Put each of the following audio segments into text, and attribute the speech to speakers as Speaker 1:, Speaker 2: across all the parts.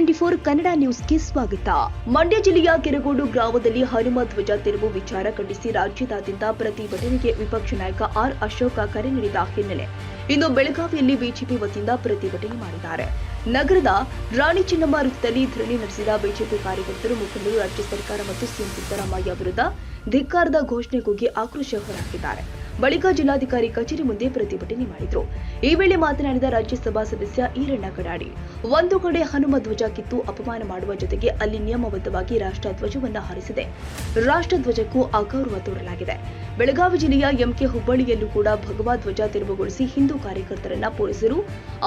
Speaker 1: Twenty four Kannada ನ್ಯೂಸ್ಗೆ ಸ್ವಾಗತ. ಮಂಡ್ಯ ಜಿಲ್ಲೆಯ ಕೆರಗೋಡು ಗ್ರಾಮದಲ್ಲಿ ಹನುಮ ಧ್ವಜ ತೆರವು ವಿಚಾರ ಖಂಡಿಸಿ ರಾಜ್ಯದಾದ್ಯಂತ ಪ್ರತಿಭಟನೆಗೆ ವಿಪಕ್ಷ ನಾಯಕ ಆರ್ ಅಶೋಕ ಕರೆ ನೀಡಿದ ಹಿನ್ನೆಲೆ. ಇಂದು ಬೆಳಗಾವಿಯಲ್ಲಿ ಬಿಜೆಪಿ ವತಿಯಿಂದ ಪ್ರತಿಭಟನೆ ಮಾಡಿದ್ದಾರೆ. ನಗರದ ರಾಣಿ ಚಿನ್ನಮ್ಮ ವೃತ್ತದಲ್ಲಿ ಧರಣಿ ನಡೆಸಿದ ಬಿಜೆಪಿ ಕಾರ್ಯಕರ್ತರು ಮುಖಂಡರು ರಾಜ್ಯ ಸರ್ಕಾರ ಮತ್ತು ಸಿಎಂ ಸಿದ್ದರಾಮಯ್ಯ ವಿರುದ್ಧ ಧಿಕ್ಕಾರದ ಘೋಷಣೆ ಕೂಗಿ ಆಕ್ರೋಶ ಹೊರಹಾಕಿದ್ದಾರೆ. ಬಳಿಕ ಜಿಲ್ಲಾಧಿಕಾರಿ ಕಚೇರಿ ಮುಂದೆ ಪ್ರತಿಭಟನೆ ಮಾಡಿದರು. ಈ ವೇಳೆ ಮಾತನಾಡಿದ ರಾಜ್ಯಸಭಾ ಸದಸ್ಯ ಈರಣ್ಣ ಕಡಾಡಿ, ಒಂದು ಕಡೆ ಹನುಮ ಧ್ವಜ ಕಿತ್ತು ಅಪಮಾನ ಮಾಡುವ ಜೊತೆಗೆ ಅಲ್ಲಿ ನಿಯಮಬದ್ಧವಾಗಿ ರಾಷ್ಟ್ರ ಧ್ವಜವನ್ನು ಹಾರಿಸಿದೆ. ರಾಷ್ಟ್ರ ಧ್ವಜಕ್ಕೂ ಅಗೌರವ ತೋರಲಾಗಿದೆ. ಬೆಳಗಾವಿ ಜಿಲ್ಲೆಯ ಎಂಕೆ ಹುಬ್ಬಳ್ಳಿಯಲ್ಲೂ ಕೂಡ ಭಗವಾ ಧ್ವಜ ತೆರವುಗೊಳಿಸಿ ಹಿಂದೂ ಕಾರ್ಯಕರ್ತರನ್ನ ಪೊಲೀಸರು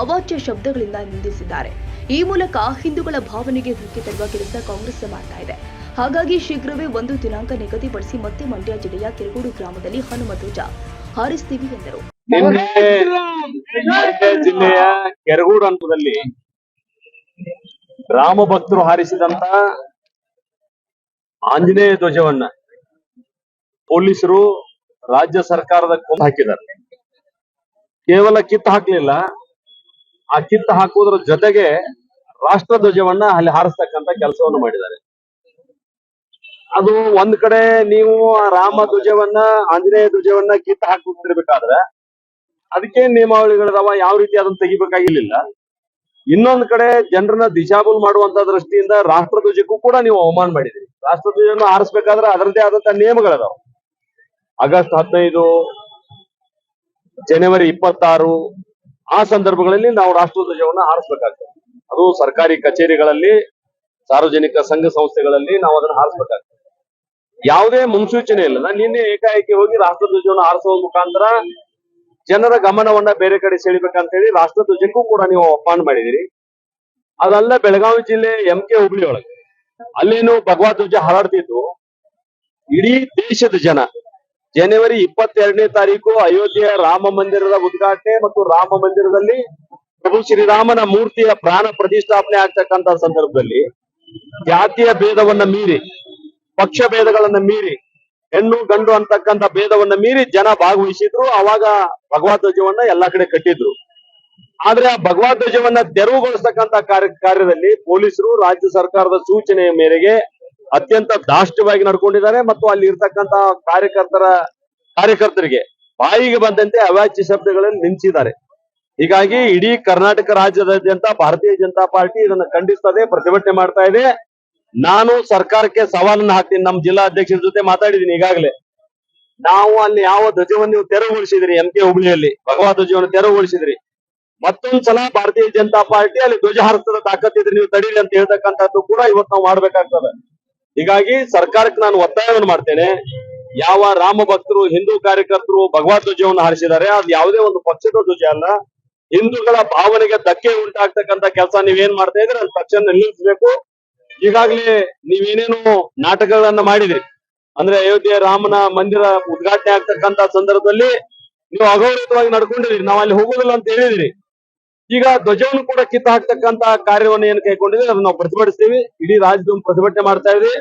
Speaker 1: ಅವಾಚ್ಯ ಶಬ್ದಗಳಿಂದ ನಿಂದಿಸಿದ್ದಾರೆ. ಈ ಮೂಲಕ ಹಿಂದೂಗಳ ಭಾವನೆಗೆ ಧಕ್ಕೆ ತರುವ ಕೆಲಸ ಕಾಂಗ್ರೆಸ್ ಮಾಡ್ತಾ ಇದೆ. ಹಾಗಾಗಿ ಶೀಘ್ರವೇ ಒಂದು ದಿನಾಂಕ ನಿಗದಿಪಡಿಸಿ ಮತ್ತೆ ಮಂಡ್ಯ ಜಿಲ್ಲೆಯ ಕೆರಗೋಡು ಗ್ರಾಮದಲ್ಲಿ ಹನುಮ ಧ್ವಜ ಹಾರಿಸ್ತೀವಿ ಎಂದರು.
Speaker 2: ಜಿಲ್ಲೆಯ ಕೆರಗೂಡು ಹಂತದಲ್ಲಿ ರಾಮ ಭಕ್ತರು ಹಾರಿಸಿದಂತ ಆಂಜನೇಯ ಧ್ವಜವನ್ನ ಪೊಲೀಸರು ರಾಜ್ಯ ಸರ್ಕಾರದ ಕೊಂದು ಹಾಕಿದ್ದಾರೆ. ಕೇವಲ ಕಿತ್ತು ಹಾಕ್ಲಿಲ್ಲ, ಆ ಕಿತ್ತು ಹಾಕುವುದರ ಜೊತೆಗೆ ರಾಷ್ಟ್ರ ಧ್ವಜವನ್ನ ಅಲ್ಲಿ ಹಾರಿಸ್ತಕ್ಕಂತ ಕೆಲಸವನ್ನು ಮಾಡಿದ್ದಾರೆ. ಅದು ಒಂದ್ ಕಡೆ ನೀವು ರಾಮ ಧ್ವಜವನ್ನ, ಆಂಜನೇಯ ಧ್ವಜವನ್ನ ಕಿತ್ತು ಹೋಗ್ತಿರ್ಬೇಕಾದ್ರೆ ಅದಕ್ಕೆ ನಿಯಮಾವಳಿಗಳಿದಾವ ಯಾವ ರೀತಿ ಅದನ್ನ ತೆಗಿಬೇಕಾಗಿರ್ಲಿಲ್ಲ. ಇನ್ನೊಂದ್ ಕಡೆ ಜನರನ್ನ ದಿಶಾಬುಲ್ ಮಾಡುವಂತ ದೃಷ್ಟಿಯಿಂದ ರಾಷ್ಟ್ರ ಧ್ವಜಕ್ಕೂ ಕೂಡ ನೀವು ಅವಮಾನ ಮಾಡಿದ್ರಿ. ರಾಷ್ಟ್ರ ಧ್ವಜವನ್ನು ಹಾರಿಸ್ಬೇಕಾದ್ರೆ ಅದರದೇ ಆದಂತ ನಿಯಮಗಳಿದಾವ. ಆಗಸ್ಟ್ ಹದಿನೈದು, ಜನವರಿ ಇಪ್ಪತ್ತಾರು, ಆ ಸಂದರ್ಭಗಳಲ್ಲಿ ನಾವು ರಾಷ್ಟ್ರ ಧ್ವಜವನ್ನ ಹಾರಿಸ್ಬೇಕಾಗ್ತದೆ ಅದು ಸರ್ಕಾರಿ ಕಚೇರಿಗಳಲ್ಲಿ, ಸಾರ್ವಜನಿಕ ಸಂಘ ಸಂಸ್ಥೆಗಳಲ್ಲಿ ನಾವು ಅದನ್ನು ಹಾರಿಸ್ಬೇಕಾಗ್ತದೆ ಯಾವುದೇ ಮುನ್ಸೂಚನೆ ಇಲ್ಲ ನಾನು ನಿನ್ನೆ ಏಕಾಏಕಿ ಹೋಗಿ ರಾಷ್ಟ್ರ ಧ್ವಜವನ್ನು ಹಾರಿಸುವ ಮುಖಾಂತರ ಜನರ ಗಮನವನ್ನ ಬೇರೆ ಕಡೆ ಸೆಳಿಬೇಕಂತ ಹೇಳಿ ರಾಷ್ಟ್ರಧ್ವಜಕ್ಕೂ ಕೂಡ ನೀವು ಅಪಮಾನ ಮಾಡಿದಿರಿ ಅದಲ್ಲ ಬೆಳಗಾವಿ ಜಿಲ್ಲೆ ಎಂ ಕೆ ಹುಬ್ಳಿ ಒಳಗೆ. ಅಲ್ಲೇನು ಭಗವಾ ಧ್ವಜ ಹಾರಾಡ್ತಿತ್ತು. ಇಡೀ ದೇಶದ ಜನ ಜನವರಿ ಇಪ್ಪತ್ತೆರಡನೇ ತಾರೀಕು ಅಯೋಧ್ಯೆಯ ರಾಮ ಮಂದಿರದ ಉದ್ಘಾಟನೆ ಮತ್ತು ರಾಮ ಮಂದಿರದಲ್ಲಿ ಪ್ರಭು ಶ್ರೀರಾಮನ ಮೂರ್ತಿಯ ಪ್ರಾಣ ಪ್ರತಿಷ್ಠಾಪನೆ ಆಗ್ತಕ್ಕಂತ ಸಂದರ್ಭದಲ್ಲಿ ಜಾತಿಯ ಭೇದವನ್ನ ಮೀರಿ ಪಕ್ಷ ಭೇದಗಳನ್ನ ಮೀರಿ, ಹೆಣ್ಣು, ಗಂಡು ಅಂತಕ್ಕಂತ ಭೇದವನ್ನ ಮೀರಿ ಜನ ಭಾಗವಹಿಸಿದ್ರು, ಅವಾಗ ಭಗವದ್ ಧ್ವಜವನ್ನ ಎಲ್ಲಾ ಕಡೆ ಕಟ್ಟಿದ್ರು. ಆದ್ರೆ ಆ ಭಗವದ್ ಧ್ವಜವನ್ನ ತೆರವುಗೊಳಿಸ್ತಕ್ಕಂತ ಕಾರ್ಯ, ಕಾರ್ಯದಲ್ಲಿ ಪೊಲೀಸರು, ರಾಜ್ಯ ಸರ್ಕಾರದ ಸೂಚನೆಯ ಮೇರೆಗೆ ಅತ್ಯಂತ ದಾಷ್ಟವಾಗಿ ನಡ್ಕೊಂಡಿದ್ದಾರೆ ಮತ್ತು ಅಲ್ಲಿ ಇರ್ತಕ್ಕಂತ ಕಾರ್ಯಕರ್ತರ, ಕಾರ್ಯಕರ್ತರಿಗೆ ಬಾಯಿಗೆ ಬಂದಂತೆ ಅವಾಚ್ಯ ಶಬ್ದಗಳಲ್ಲಿ ನಿಂತಿದ್ದಾರೆ. ಹೀಗಾಗಿ ಇಡೀ ಕರ್ನಾಟಕ ರಾಜ್ಯದಾದ್ಯಂತ ಭಾರತೀಯ ಜನತಾ ಪಾರ್ಟಿ ಇದನ್ನ ಖಂಡಿಸ್ತದೆ, ಪ್ರತಿಭಟನೆ ಮಾಡ್ತಾ ಇದೆ. ನಾನು ಸರ್ಕಾರಕ್ಕೆ ಸವಾಲನ್ನ ಹಾಕ್ತೀನಿ. ನಮ್ಮ ಜಿಲ್ಲಾ ಅಧ್ಯಕ್ಷರ ಜೊತೆ ಮಾತಾಡಿದೀನಿ ಈಗಾಗಲೇ. ನಾವು ಅಲ್ಲಿ ಯಾವ ಧ್ವಜವನ್ನು ನೀವು ತೆರವುಗೊಳಿಸಿದ್ರಿ, ಎಂ ಕೆ ಹುಬ್ಳಿಯಲ್ಲಿ. ಭಗವಾ ಧ್ವಜವನ್ನು ತೆರವುಗೊಳಿಸಿದ್ರಿ. ಮತ್ತೊಂದ್ಸಲ ಭಾರತೀಯ ಜನತಾ ಪಾರ್ಟಿ ಅಲ್ಲಿ ಧ್ವಜ ಹಾರಿಸದ ತಾಕತ್ತಿದ್ರೆ ನೀವು ತಡೀರಿ ಅಂತ ಹೇಳ್ತಕ್ಕಂಥದ್ದು ಕೂಡ ಇವತ್ತು ನಾವು ಮಾಡ್ಬೇಕಾಗ್ತದೆ. ಹೀಗಾಗಿ ಸರ್ಕಾರಕ್ಕೆ ನಾನು ಒತ್ತಾಯವನ್ನು ಮಾಡ್ತೇನೆ. ಯಾವ ರಾಮ ಭಕ್ತರು, ಹಿಂದೂ ಕಾರ್ಯಕರ್ತರು ಭಗವಾ ಧ್ವಜವನ್ನು ಹಾರಿಸಿದ್ದಾರೆ, ಅದು ಯಾವುದೇ ಒಂದು ಪಕ್ಷದ ಧ್ವಜ ಅಲ್ಲ. ಹಿಂದೂಗಳ ಭಾವನೆಗೆ ಧಕ್ಕೆ ಉಂಟಾಗ್ತಕ್ಕಂತ ಕೆಲಸ ನೀವೇನ್ ಮಾಡ್ತಾ ಇದ್ರೆ ಅದು ತಕ್ಷಣ ನಿಲ್ಲಿಸಬೇಕು. ಈಗಾಗಲೇ ನೀವೇನೇನು ನಾಟಕಗಳನ್ನ ಮಾಡಿದ್ರಿ. ಅಂದ್ರೆ ಅಯೋಧ್ಯೆ ರಾಮನ ಮಂದಿರ ಉದ್ಘಾಟನೆ ಆಗ್ತಕ್ಕಂತ ಸಂದರ್ಭದಲ್ಲಿ ನೀವು ಅಗೌರವವಾಗಿ ನಡ್ಕೊಂಡಿದ್ರಿ ನಾವು ಅಲ್ಲಿ ಹೋಗುದಿಲ್ಲ ಅಂತ ಹೇಳಿದ್ರಿ ಈಗ ಧ್ವಜವನ್ನು ಕೂಡ ಕಿತ್ತ ಹಾಕ್ತಕ್ಕಂತ ಕಾರ್ಯವನ್ನು ಏನ್ ಕೈಕೊಂಡಿದ್ರೆ ಅದನ್ನ ನಾವು ಪ್ರತಿಭಟಿಸ್ತೀವಿ. ಇಡೀ ರಾಜ್ಯದ ಪ್ರತಿಭಟನೆ ಮಾಡ್ತಾ ಇದ್ವಿ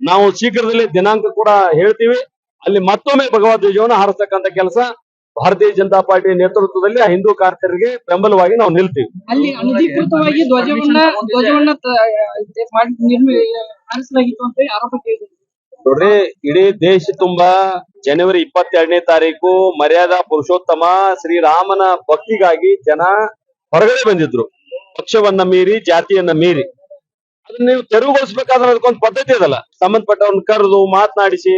Speaker 2: ನಾವು ಶೀಘ್ರದಲ್ಲಿ ದಿನಾಂಕ ಕೂಡ ಹೇಳ್ತೀವಿ. ಅಲ್ಲಿ ಮತ್ತೊಮ್ಮೆ ಭಗವದ್ ಧ್ವಜವನ್ನು ಹಾರಿಸ್ತಕ್ಕಂತ ಕೆಲಸ ಭಾರತೀಯ ಜನತಾ ಪಾರ್ಟಿ ನೇತೃತ್ವದಲ್ಲಿ ಆ ಹಿಂದೂ ಕಾರ್ಯಕರ್ತರಿಗೆ ಬೆಂಬಲವಾಗಿ ನಾವು ನಿಲ್ತೀವಿ.
Speaker 3: ಅಲ್ಲಿ ಅನಧಿಕೃತವಾಗಿ ಧ್ವಜವನ್ನ ಧ್ವಜವನ್ನ ತ- ಹಾರಿಸಲಾಗಿತ್ತು ಅಂತ ಆರೋಪ ಕೇಳಿದೆ
Speaker 2: ನೋಡ್ರಿ ಇಡೀ ದೇಶ ತುಂಬಾ ಜನವರಿ ಇಪ್ಪತ್ತೆರಡನೇ ತಾರೀಕು ಮರ್ಯಾದಾ ಪುರುಷೋತ್ತಮ ಶ್ರೀರಾಮನ ಭಕ್ತಿಗಾಗಿ ಜನ ಹೊರಗಡೆ ಬಂದಿದ್ರು. ಪಕ್ಷವನ್ನ ಮೀರಿ ಜಾತಿಯನ್ನ ಮೀರಿ. ಅದನ್ನ ನೀವು ತೆರವುಗೊಳಿಸ್ಬೇಕಾದ್ರೆ ಅದಕ್ಕೊಂದು ಪದ್ಧತಿ ಅದಲ್ಲ. ಸಂಬಂಧಪಟ್ಟವ್ರನ್ನ ಕರೆದು ಮಾತನಾಡಿಸಿ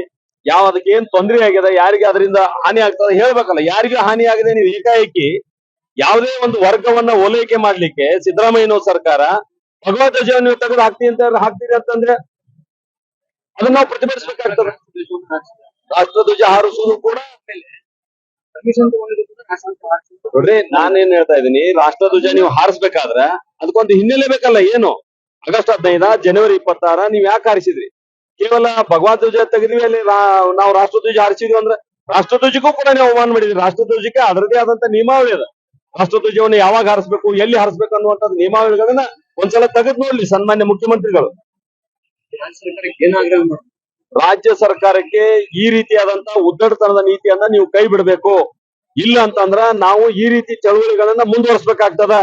Speaker 2: ಯಾವ ಅದಕ್ಕೆ ಏನ್ ತೊಂದರೆ ಆಗಿದೆ, ಯಾರಿಗೆ ಅದರಿಂದ ಹಾನಿ ಆಗ್ತದೆ ಹೇಳ್ಬೇಕಲ್ಲ. ಯಾರಿಗೆ ಹಾನಿ ಆಗಿದೆ ನೀವು ಏಕಾಏಕಿ ಯಾವುದೇ ಒಂದು ವರ್ಗವನ್ನ ಓಲೈಕೆ ಮಾಡ್ಲಿಕ್ಕೆ ಸಿದ್ದರಾಮಯ್ಯನವ್ರ ಸರ್ಕಾರ ಭಗವದ್ ಧ್ವಜವನ್ನು ನೀವು ತೆಗೆದು ಹಾಕ್ತೀವಿ ಅಂತ ಹಾಕ್ತೀರಿ ಅಂತಂದ್ರೆ ಅದನ್ನ ನಾವು ಪ್ರತಿಭಟಿಸಬೇಕಾಗ್ತದೆ. ರಾಷ್ಟ್ರಧ್ವಜ ಹಾರಿಸುವುದು ಕೂಡ ನೋಡ್ರಿ, ನಾನೇನ್ ಹೇಳ್ತಾ ಇದ್ದೀನಿ, ರಾಷ್ಟ್ರಧ್ವಜ ನೀವು ಹಾರಿಸ್ಬೇಕಾದ್ರೆ ಅದಕ್ಕೊಂದು ಹಿನ್ನೆಲೆ ಬೇಕಲ್ಲ, ಏನು? ಆಗಸ್ಟ್ ಹದಿನೈದ, ಜನವರಿ ಇಪ್ಪತ್ತಾರ, ನೀವ್ ಯಾಕೆ ಹಾರಿಸಿದ್ರಿ? ಕೇವಲ ಭಗವಾ ಧ್ವಜ ತೆಗೆದ್ವಿ ಅಲ್ಲಿ ನಾವು ರಾಷ್ಟ್ರ ರಾಷ್ಟ್ರಧ್ವಜ ಹಾರಿಸಿದ್ವಿ ಅಂದ್ರೆ ರಾಷ್ಟ್ರಧ್ವಜಕ್ಕೂ ಕೂಡ ನೀವು ಅವಮಾನ ಮಾಡಿದ್ರಿ ರಾಷ್ಟ್ರಧ್ವಜಕ್ಕೆ ಅದರದೇ ಆದಂತ ನಿಯಮಾವಳಿ ಅದ. ರಾಷ್ಟ್ರಧ್ವಜವನ್ನು ಯಾವಾಗ ಹಾರಿಸ್ಬೇಕು, ಎಲ್ಲಿ ಹಾರಿಸ್ಬೇಕು ಅನ್ನುವಂತ ನಿಯಮಾವಳಿಗಳನ್ನ ಒಂದ್ಸಲ ತೆಗೆದು ನೋಡ್ಲಿ ಸನ್ಮಾನ್ಯ ಮುಖ್ಯಮಂತ್ರಿಗಳು. ರಾಜ್ಯ ಸರ್ಕಾರಕ್ಕೆ ಈ ರೀತಿಯಾದಂತ ಉದ್ದಡತನದ ನೀತಿಯನ್ನ ನೀವು ಕೈ ಬಿಡಬೇಕು. ಇಲ್ಲ ಅಂತಂದ್ರ ನಾವು ಈ ರೀತಿ ಚಳುವಳಿಗಳನ್ನ ಮುಂದುವರಿಸಬೇಕಾಗ್ತದ.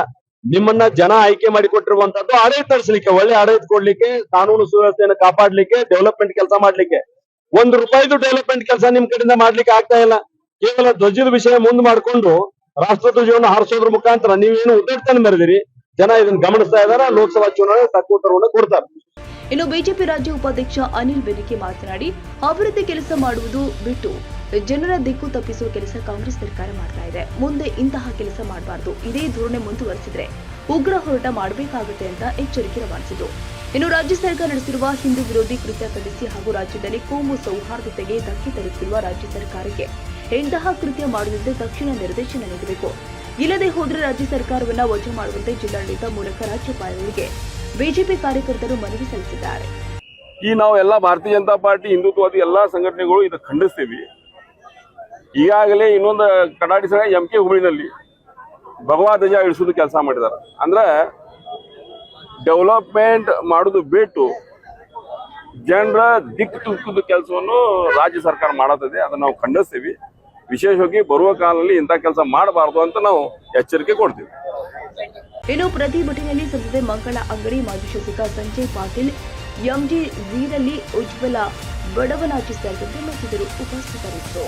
Speaker 2: ನಿಮ್ಮನ್ನ ಜನ ಆಯ್ಕೆ ಮಾಡಿ ಕೊಟ್ಟಿರುವಂತದ್ದು ಆಡಳಿತ ನಡೆಸಲಿಕ್ಕೆ, ಒಳ್ಳೆ ಆಡಳಿತ ಕೊಡ್ಲಿಕ್ಕೆ, ಕಾನೂನು ಸುವ್ಯವಸ್ಥೆಯನ್ನು ಕಾಪಾಡ್ಲಿಕ್ಕೆ ಡೆವಲಪ್ಮೆಂಟ್ ಕೆಲಸ ಮಾಡ್ಲಿಕ್ಕೆ. ಒಂದು ರೂಪಾಯಿದು ಡೆವಲಪ್ಮೆಂಟ್ ಕೆಲಸ ನಿಮ್ ಕಡೆಯಿಂದ ಮಾಡ್ಲಿಕ್ಕೆ ಆಗ್ತಾ ಇಲ್ಲ. ಕೇವಲ ಧ್ವಜದ ವಿಷಯ ಮುಂದ್ ಮಾಡ್ಕೊಂಡು ರಾಷ್ಟ್ರ ಧ್ವಜವನ್ನು ಹಾರಿಸೋದ್ರ ಮುಖಾಂತರ ನೀವೇನು ಉದ್ದಟತನ ಮೆರೆದಿರಿ? ಜನ ಇದನ್ನ ಗಮನಿಸ್ತಾ ಇದಾರೆ, ಲೋಕಸಭಾ ಚುನಾವಣೆ ತಕ್ಕ ಉತ್ತರವನ್ನು ಕೊಡ್ತಾರೆ.
Speaker 1: ಇನ್ನು ಬಿಜೆಪಿ ರಾಜ್ಯ ಉಪಾಧ್ಯಕ್ಷ ಅನಿಲ್ ಬೆನಿಕೆ ಮಾತನಾಡಿ, ಅಭಿವೃದ್ಧಿ ಕೆಲಸ ಮಾಡುವುದು ಬಿಟ್ಟು ಜನರ ದಿಕ್ಕು ತಪ್ಪಿಸುವ ಕೆಲಸ ಕಾಂಗ್ರೆಸ್ ಸರ್ಕಾರ ಮಾಡ್ತಾ ಇದೆ. ಮುಂದೆ ಇಂತಹ ಕೆಲಸ ಮಾಡಬಾರದು. ಇದೇ ಧೋರಣೆ ಮುಂದುವರೆಸಿದ್ರೆ ಉಗ್ರ ಹೋರಾಟ ಮಾಡಬೇಕಾಗುತ್ತೆ ಅಂತ ಎಚ್ಚರಿಕೆ ರವಾನಿಸಿತು. ಇನ್ನು ರಾಜ್ಯ ಸರ್ಕಾರ ನಡೆಸಿರುವ ಹಿಂದೂ ವಿರೋಧಿ ಕೃತ್ಯ ಖಂಡಿಸಿ ಹಾಗೂ ರಾಜ್ಯದಲ್ಲಿ ಕೋಮು ಸೌಹಾರ್ದತೆಗೆ ಧಕ್ಕೆ ತರುತ್ತಿರುವ ರಾಜ್ಯ ಸರ್ಕಾರಕ್ಕೆ ಇಂತಹ ಕೃತ್ಯ ಮಾಡದಂತೆ ತಕ್ಷಣ ನಿರ್ದೇಶನ ನೀಡಬೇಕು. ಇಲ್ಲದೆ ಹೋದರೆ ರಾಜ್ಯ ಸರ್ಕಾರವನ್ನ ವಜಾ ಮಾಡುವಂತೆ ಜಿಲ್ಲಾಡಳಿತ ಮೂಲಕ ರಾಜ್ಯಪಾಲರಿಗೆ ಬಿಜೆಪಿ ಕಾರ್ಯಕರ್ತರು ಮನವಿ ಸಲ್ಲಿಸಿದ್ದಾರೆ.
Speaker 4: ಈ ನಾವು ಎಲ್ಲ ಭಾರತೀಯ ಜನತಾ ಪಾರ್ಟಿ, ಹಿಂದುತ್ವವಾದಿ ಎಲ್ಲಾ ಸಂಘಟನೆಗಳು ಇದನ್ನು ಖಂಡಿಸ್ತೀವಿ. ಈಗಾಗಲೇ ಇನ್ನೊಂದು ಕಡಾಡಿ ಸಹ ಎಂ ಕೆ ಹುಬ್ಳಿನಲ್ಲಿ ಭಗವಾ ಧ್ವಜ ಇಳಿಸೋದು ಕೆಲಸ ಮಾಡಿದ್ದಾರೆ ಅಂದ್ರೆ ಡೆವಲಪ್ಮೆಂಟ್ ಮಾಡೋದು ಬಿಟ್ಟು ಜನರ ದಿಕ್ಕು ತುಕ್ಕುದು ಕೆಲಸವನ್ನು ರಾಜ್ಯ ಸರ್ಕಾರ ಮಾಡತ್ತದೆ. ಅದನ್ನ ನಾವು ಖಂಡಿಸ್ತೀವಿ. ವಿಶೇಷವಾಗಿ ಬರುವ ಕಾಲದಲ್ಲಿ ಇಂಥ ಕೆಲಸ ಮಾಡಬಾರದು ಅಂತ ನಾವು ಎಚ್ಚರಿಕೆ ಕೊಡ್ತೀವಿ.
Speaker 1: ಇನ್ನು ಪ್ರತಿಭಟನೆಯಲ್ಲಿ ಸಂಸದೆ ಮಂಗಳ ಅಂಗಡಿ ಮಾಜಿ ಶಾಸಕ ಸಂಜಯ್ ಪಾಟೀಲ್ ಎಂಜಿ ವೀರಲ್ಲಿ ಉಜ್ವಲ ಬಡವನಾಚಿ ಸೇರಿದಂತೆ ಮತ್ತಿತರರು ಉಪಸ್ಥಿತರಿದ್ದರು.